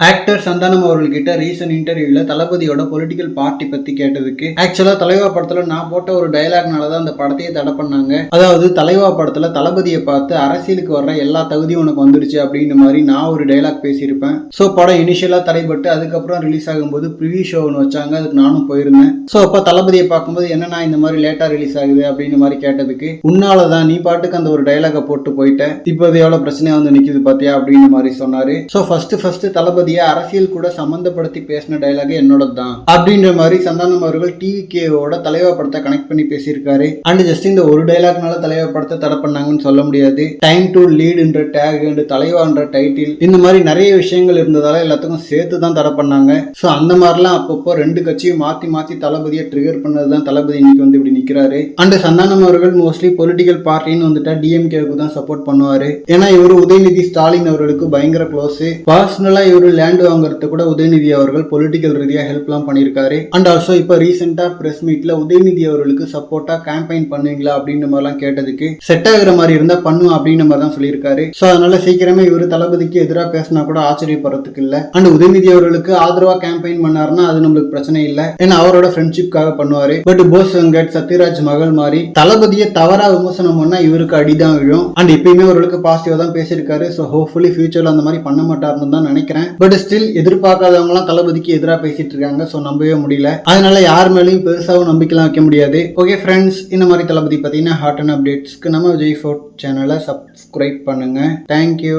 actor Santhanam அவர்கள்கிட்ட recent இன்டர்வியூல தளபதியோட political party பத்தி கேட்டதுக்கு ஆக்சுவலா தலைவா படத்துல நான் போட்ட ஒரு டயலாக்னால தான் அந்த படத்தையே தடை பண்ணாங்க. அதாவது தலைவா படத்துல தளபதியை பார்த்து அரசியலுக்கு வர்ற எல்லா தகுதியும் உனக்கு வந்துடுச்சு அப்படின்ற மாதிரி நான் ஒரு டயலாக் பேசியிருப்பேன். ஸோ படம் இனிஷியலா தடைபட்டு அதுக்கப்புறம் ரிலீஸ் ஆகும்போது ப்ரிவியூ ஷோ ஒன்று வச்சாங்க அதுக்கு நானும் போயிருந்தேன். ஸோ அப்போ தளபதியை பார்க்கும்போது என்னன்னா இந்த மாதிரி லேட்டா ரிலீஸ் ஆகுது? அப்படின்ற மாதிரி கேட்டதுக்கு உன்னால தான் நீ பாட்டுக்கு அந்த ஒரு டயலாக போட்டு போயிட்ட. இப்போ எவ்வளவு எவ்வளோ பிரச்சனையா வந்து நிக்குது பாத்தியா? அப்படின்ற மாதிரி சொன்னாரு. ஸோ ஃபர்ஸ்ட் ஃபர்ஸ்ட் தளபதியை அரசியல் கூட சம்மந்தப்படுத்தி பேசின டயலாக் என்னோட தான் அப்படின்ற மாதிரி சந்தானம் அவர்கள் டிவி கேவோட தலைவா படத்தை கனெக்ட் பண்ணி பேசியிருக்காரு. அண்ட் ஜஸ்ட் இந்த ஒரு டயலாக்னால தலைவா படத்தை தடை பண்ணாங்கன்னு சொல்ல முடியாது. டைம் டு லீடுன்ற டேக் அண்ட் தலைவான்ற டைட்டில் இந்த மாதிரி நிறைய விஷயங்கள் இருந்ததால எல்லாத்துக்கும் சேர்த்து தான் தடை பண்ணாங்க. ஸோ அந்த மாதிரிலாம் அப்பப்போ ரெண்டு கட்சியும் மாத்தி மாத்தி தளபதியை ட்ரிகர் பண்ணது தான் தளபதி இன்னைக்கு வந்து இப்படி நிக்கிறாரு. அண்ட் சந்தானம் அவர்கள் மோஸ்ட்லி பொலிட்டிக்கல் பார்ட்டின்னு வந்துட்டா டிஎம்கேவுக்கு தான் சப்போர்ட் பண்ணுவாரு. ஏன்னா இவர் உதயநிதி ஸ்டாலின் அவர்களுக்கு பயங்கர க்ளோஸ் பர்சனலா இவர் லேண்ட் வாங்குறது கூட உதயநிதி அவர்கள் பொலிட்டிக்கல் ரீதியா ஹெல்ப்லாம் பண்ணியிருக்காரு. அண்ட் ஆல்சோ இப்போ ரீசெண்டாக பிரஸ் மீட்ல உதயநிதி அவர்களுக்கு சப்போர்ட்டா கேம்பெயின் பண்ணுவீங்களா அப்படின்ற மாதிரிலாம் கேட்டதுக்கு செட் ஆகுற மாதிரி இருந்தா பண்ணும் அப்படின்ற மாதிரி தான் சொல்லியிருக்காரு. ஸோ அதனால சீக்கிரமே இவர் தளபதிக்கு எதிராக பேசினா கூட ஆச்சரியப்படுறதுக்கு இல்லை. அண்ட் உதயநிதி அவர்களுக்கு ஆதரவா கேம்பெயின் பண்ணாருன்னா அது நம்மளுக்கு பிரச்சனை இல்லை. ஏன்னா அவரோட ஃப்ரெண்ட்ஷிப்காக பண்ணுவாரு. பட் போஸ் வெங்கட் சத்யராஜ் மகள் மாதிரி தளபதியை தவறா விமர்சனம் பண்ணா இவருக்கு அடிதான் விழும். அண்ட் எப்பயுமே அவர்களுக்கு பாசிட்டிவாக தான் பேசியிருக்காரு. ஸோ ஹோப்ஃபுல்லி ஃபியூச்சரில் அந்த மாதிரி பண்ண மாட்டார்னு தான் நினைக்கிறேன். பட் ஸ்டில் எதிர்பார்க்காதவங்களாம் தளபதிக்கு எதிராக பேசிட்டு இருக்காங்க ஸோ நம்பவே முடியல. அதனால யார் மேலேயும் பெருசாகவும் நம்பிக்கைலாம் வைக்க முடியாது. ஓகே ஃப்ரெண்ட்ஸ் இந்த மாதிரி தளபதி பார்த்தீங்கன்னா ஹாட் அண்ட் அப்டேட்ஸ்க்கு நம்ம விஜய் ஃபோர்ட் சேனலை சப்ஸ்கிரைப் பண்ணுங்க. Thank you